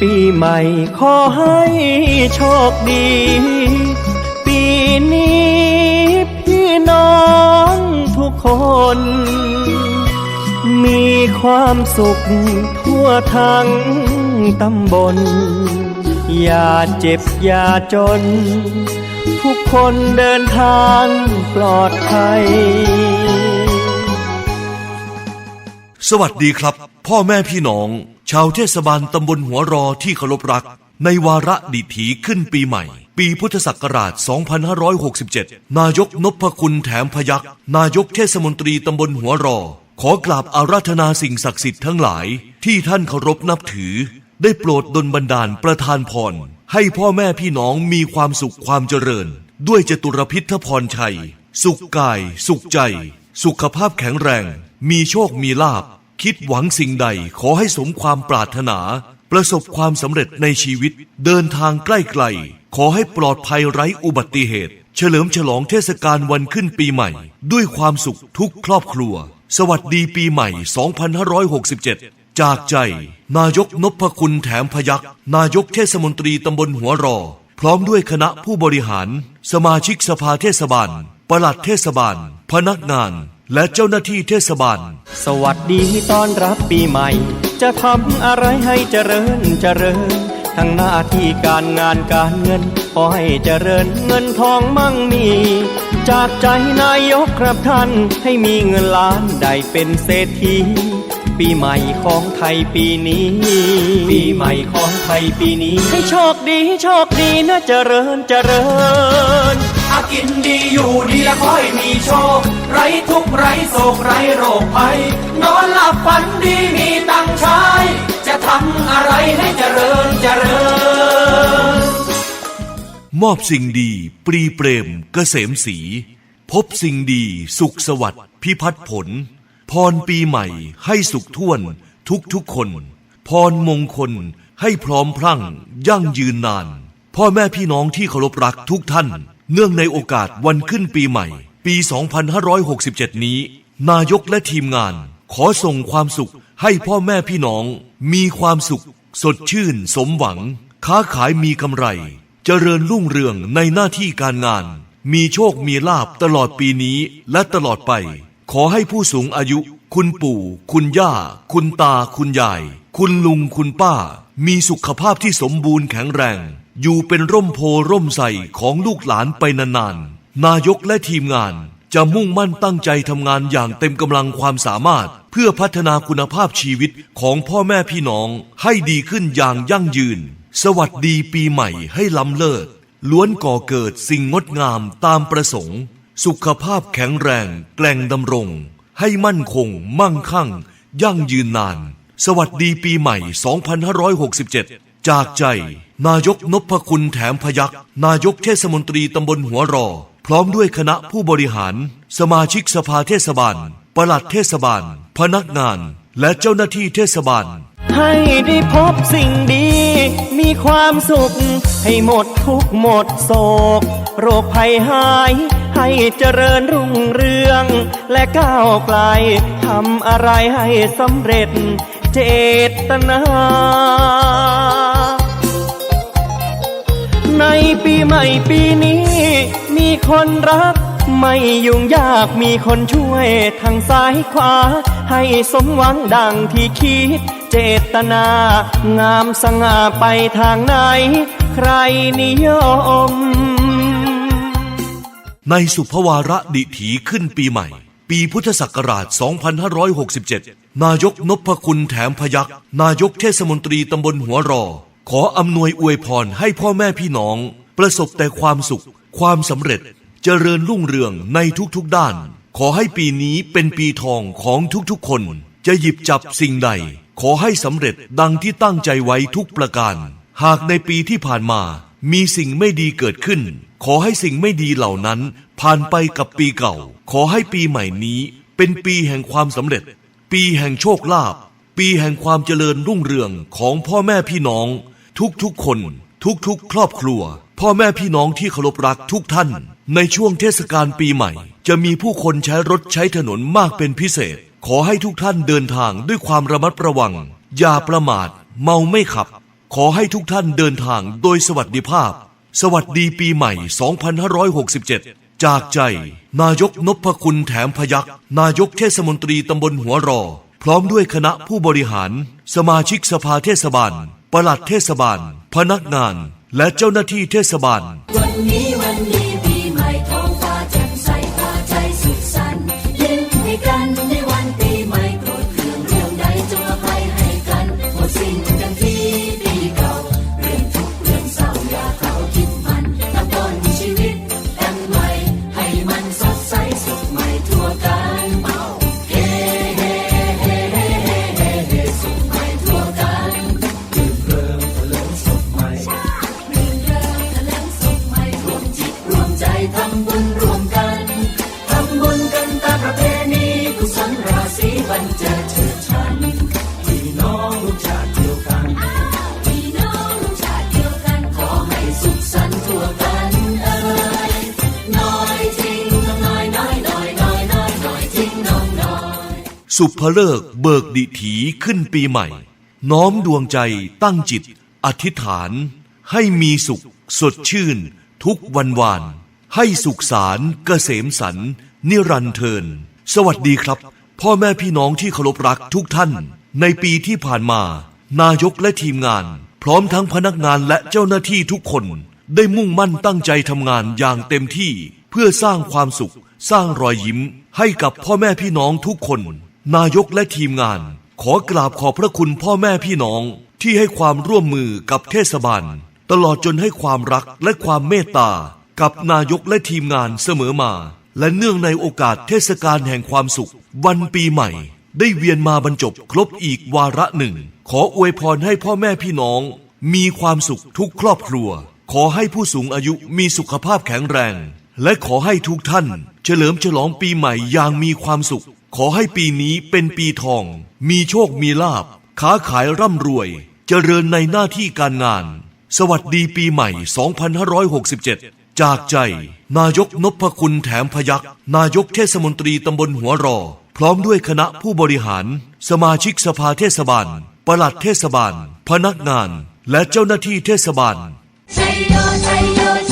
ปีใหม่ขอให้โชคดี ปีนี้พี่น้องทุกคน มีความสุขทั่วทั้งตำบล อย่าเจ็บอย่าจน ทุกคนเดินทางปลอดภัย สวัสดีครับ พ่อแม่พี่น้อง ชาวเทศบาลตำบลหัวรอที่เคารพรัก ในวาระดิถีขึ้นปีใหม่ ปีพุทธศักราช 2567 นายกนพคุณแถมพยักนายกเทศมนตรีตำบลหัวรอ ขอกราบอาราธนาสิ่งศักดิ์สิทธิ์ทั้งหลาย ที่ท่านเคารพนับถือ ได้โปรดดลบันดาลประทานพร ให้พ่อแม่พี่น้องมีความสุขความเจริญ ด้วยจตุรพิทพรชัย สุขกาย สุขใจ สุขภาพแข็งแรง มีโชคมีลาบ คิดหวังสิ่งใดขอให้สมความปรารถนา ประสบความสำเร็จในชีวิต เดินทางใกล้ไกล ขอให้ปลอดภัยไร้อุบัติเหตุ เฉลิมฉลองเทศกาลวันขึ้นปีใหม่ ด้วยความสุขทุกครอบครัว สวัสดีปีใหม่ 2567 จากใจ นายกนพคุณแถมพยักษ์นายกเทศมนตรีตำบลหัวรอ พร้อมด้วยคณะผู้บริหาร สมาชิกสภาเทศบาลปลัดเทศบาล พนักงาน และเจ้าหน้าที่เทศบาล สวัสดีต้อนรับปีใหม่ จะทำอะไรให้เจริญเจริญ ทั้งหน้าที่การงานการเงิน ขอให้เจริญเงินทองมั่งมี จากใจนายกครับท่านให้มีเงินล้านได้เป็นเศรษฐีปีใหม่ของไทยปีนี้ ปีใหม่ของไทยปีนี้ ให้โชคดีโชคดีนะเจริญเจริญากินดีอยู่ดีและค่อยมีโชค ไรทุกไรโศกไรโรคภัยนอนหลับฝันดีมีตังใช้จะทำอะไรให้เจริญเจริญ มอบสิ่งดี ปรีเปรมเกษมสี พบสิ่งดีสุขสวัสดิ์พิพัฒผล พรปีใหม่ให้สุขท่วนทุกทุกคน พรมงคลให้พร้อมพรั่ง ยั่งยืนนาน พ่อแม่พี่น้องที่เคารพรักทุกท่าน เนื่องในโอกาสวันขึ้นปีใหม่ ปี 2567 นี้ นายกและทีมงาน ขอส่งความสุขให้พ่อแม่พี่น้อง มีความสุข สดชื่น สมหวัง ค้าขายมีกำไร เจริญรุ่งเรืองในหน้าที่การงาน มีโชคมีลาบตลอดปีนี้และตลอดไป ขอให้ผู้สูงอายุ คุณปู่ คุณย่า คุณตา คุณยาย คุณลุงคุณป้า มีสุขภาพที่สมบูรณ์แข็งแรง อยู่เป็นร่มโพร่มใสของลูกหลานไปนานๆ นายกและทีมงานจะมุ่งมั่นตั้งใจทำงานอย่างเต็มกำลังความสามารถ เพื่อพัฒนาคุณภาพชีวิตของพ่อแม่พี่น้องให้ดีขึ้นอย่างยั่งยืน สวัสดีปีใหม่ให้ล้ำเลิศล้วนก่อเกิดสิ่งงดงามตามประสงค์ สุขภาพแข็งแรง แกล่งดำรง ให้มั่นคง มั่งคั่ง ยั่งยืนนาน สวัสดีปีใหม่ 2567 จากใจ นายกนพคุณแถมพยักนายกเทศมนตรีตำบลหัวรอ พร้อมด้วยคณะผู้บริหาร สมาชิกสภาเทศบาล ปลัดเทศบาล พนักงาน และเจ้าหน้าที่เทศบาล ให้ได้พบสิ่งดี มีความสุข ให้หมดทุกหมดโศก โรคภัยหาย ให้เจริญรุ่งเรือง และก้าวไกลทำอะไรให้สำเร็จ เจตนา ในปีใหม่ปีนี้ มีคนรัก ไม่ยุ่งยากมีคนช่วยทางซ้ายขวา ให้สมหวังดังที่คิด เจตนา งามสง่าไปทางไหน ใครนิยม ในสุภวาระดิถีขึ้นปีใหม่ ปีพุทธศักราช 2567 นายกนพคุณแถมพยักนายกเทศมนตรีตำบลหัวรอ ขออำนวยอวยพรให้พ่อแม่พี่น้อง ประสบแต่ความสุข ความสำเร็จเจริญรุ่งเรืองในทุกๆด้าน ขอให้ปีนี้เป็นปีทองของทุกๆคน จะหยิบจับสิ่งใด ขอให้สำเร็จดังที่ตั้งใจไว้ทุกประการ หากในปีที่ผ่านมา มีสิ่งไม่ดีเกิดขึ้น ขอให้สิ่งไม่ดีเหล่านั้น ผ่านไปกับปีเก่า ขอให้ปีใหม่นี้ เป็นปีแห่งความสำเร็จ ปีแห่งโชคลาภปีแห่งความเจริญรุ่งเรืองของพ่อแม่พี่น้อง ทุกๆคน ทุกๆ ครอบครัว พ่อแม่พี่น้องที่เคารพรักทุกท่าน ในช่วงเทศกาลปีใหม่ จะมีผู้คนใช้รถใช้ถนนมากเป็นพิเศษ ขอให้ทุกท่านเดินทางด้วยความระมัดระวัง อย่าประมาท เมาไม่ขับ ขอให้ทุกท่านเดินทางโดยสวัสดิภาพ สวัสดีปีใหม่ 2567 จากใจ นายกนพคุณแถมพยักษ์นายกเทศมนตรีตำบลหัวรอ พร้อมด้วยคณะผู้บริหาร สมาชิกสภาเทศบาล ปลัดเทศบาล พนักงาน และเจ้าหน้าที่เทศบาล วันนี้วันดี สุภเลิกเบิกดิถีขึ้นปีใหม่ น้อมดวงใจตั้งจิต อธิษฐาน ให้มีสุขสดชื่น ทุกวันวาน ให้สุขสารเกษมสัน นิรันเทิน สวัสดีครับ พ่อแม่พี่น้องที่เคารพรักทุกท่าน ในปีที่ผ่านมา นายกและทีมงาน พร้อมทั้งพนักงานและเจ้าหน้าที่ทุกคน ได้มุ่งมั่นตั้งใจทำงานอย่างเต็มที่ เพื่อสร้างความสุข สร้างรอยยิ้ม ให้กับพ่อแม่พี่น้องทุกคน นายกและทีมงาน ขอกราบขอบพระคุณพ่อแม่พี่น้องที่ให้ความร่วมมือกับเทศบาล ตลอดจนให้ความรักและความเมตตา กับนายกและทีมงานเสมอมา และเนื่องในโอกาสเทศกาลแห่งความสุข วันปีใหม่ ได้เวียนมาบรรจบครบอีกวาระหนึ่ง ขออวยพรให้พ่อแม่พี่น้อง มีความสุขทุกครอบครัว ขอให้ผู้สูงอายุมีสุขภาพแข็งแรง และขอให้ทุกท่าน เฉลิมฉลองปีใหม่อย่างมีความสุข ขอให้ปีนี้เป็นปีทอง มีโชคมีลาบค้าขายร่ำรวย เจริญในหน้าที่การงาน สวัสดีปีใหม่ 2567 จากใจ นายกนพคุณแถมพยักษ์นายกเทศมนตรีตำบลหัวรอ พร้อมด้วยคณะผู้บริหาร สมาชิกสภาเทศบาล ปลัดเทศบาล พนักงาน และเจ้าหน้าที่เทศบาล ชัยโยชัยโย